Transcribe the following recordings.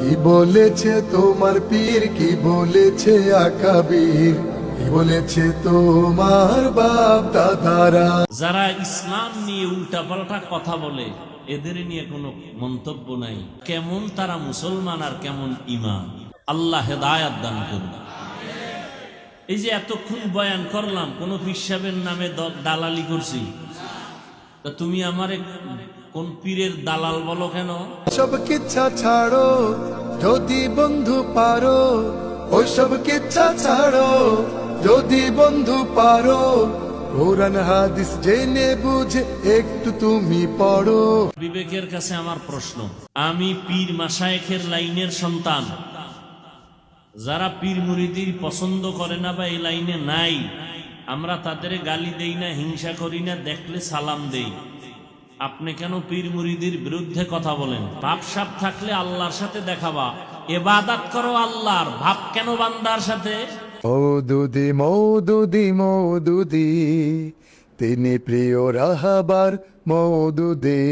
কি বলেছে তোমার পীর? কি বলেছে আকাবির কি বলেছে তোমার বাপ দাদারা? যারা ইসলাম নিয়ে উল্টাপাল্টা কথা বলে, এদের নিয়ে কোনো মন্তব্য নাই। কেমন তারা মুসলমান আর কেমন ইমান আল্লাহ হেদায়াত দান করুন। এই যে এতক্ষণ বয়ান করলাম, কোন পিসাবের নামে দালালি করছি। তা তুমি আমারে কোন পীরের দালাল বলো কেন? সব কিচ্ছা ছাড়ো যদি বন্ধু পারো ওই সব কিচ্ছা ছাড়ো যদি বন্ধু পারো কোরআন হাদিস জেনে বুঝে একটু তুমি পড়ো। বিবেকের কাছে আমার প্রশ্ন আমি পীর মাসায়েখের লাইনের সন্তান যারা পীর মুরিদির পছন্দ করে না বা এই লাইনে নাই আমরা তাদের গালি দেই না, হিংসা করি না, দেখলে সালাম দেই। আপনি কেন পীর মুরিদির বিরুদ্ধে কথা বলেন? ভাব সাপ থাকলে আল্লাহর সাথে দেখাবা। এবাদাত করো আল্লাহর। ভাব কেন বান্দার সাথে? মৌদুদি মৌদুদি মৌদুদি, তিনি প্রিয় রাহাবার মৌদুদি।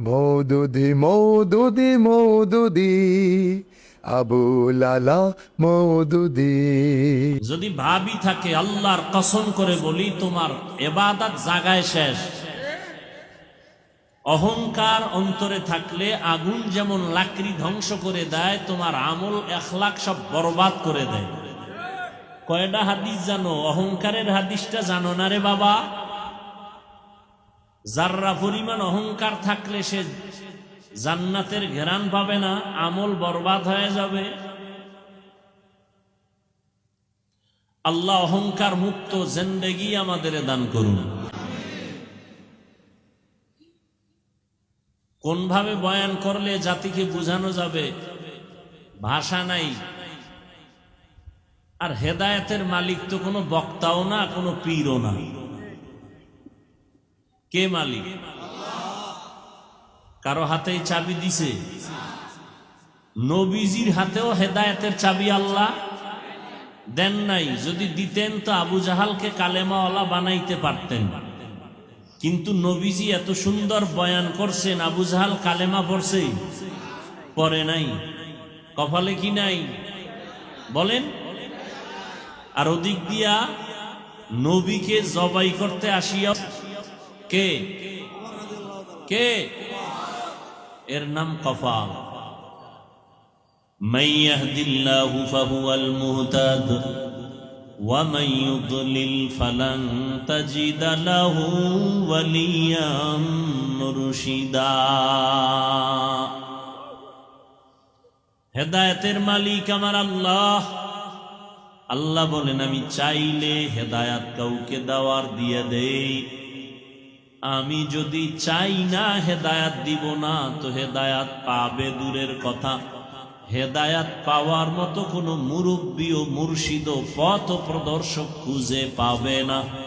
মৌদুদি মৌদুদি মৌদুদি মৌদুদি। যদি ভাবি থাকে আল্লাহর কসম করে বলি, তোমার এবাদাত জাগায় শেষ। অহংকার অন্তরে থাকলে আগুন যেমন লাকড়ি ধ্বংস করে দেয়, তোমার আমল, এখলাক সব বরবাদ করে দেয়। কয়টা হাদিস জানো? অহংকারের হাদিসটা জানো না রে বাবা? যার্রা পরিমাণ অহংকার থাকলে সে জান্নাতের ঘেরান পাবে না, আমল বরবাদ হয়ে যাবে। আল্লাহ অহংকার মুক্ত জেন্দেগি আমাদের দান করুন। কোনভাবে বয়ান করলে জাতিকে বোঝানো যাবে? ভাষা নাই। আর হেদায়েতের মালিক তো কোনো বক্তাও না, কোনো পীরও না। কে মালিক? কারও হাতে চাবি দিছে। নবীজির হাতেও হেদায়েতের চাবি আল্লাহ দেন নাই। যদি দিতেন তো আবু জাহালকে কালেমাওয়ালা বানাইতে পারতেন। কিন্তু নবীজি এত সুন্দর বয়ান করছেন, আবু জাহাল কালেমা পড়ছে পরে নাই। কপালে কি নাই? বলেন। আর ওদিক দিয়া নবীকে জবাই করতে আসিয়া কে? কে? এর নাম কফাল من يهد الله فهو المهتد ومن يضلل فلن تجد له وليا مرشدا হেদায়েতের মালিক আমার আল্লাহ আল্লাহ বলেন আমি চাইলে হেদায়াত কাউকে দেওয়ার দিয়ে দেই আমি যদি চাই না হেদায়াত দিব না, তো হেদায়াত পাবে দূরের কথা। হেদায়াত পাওয়ার মতো কোনো মুরব্বী ও মুর্শিদ পথ প্রদর্শক খুঁজে পাবে না।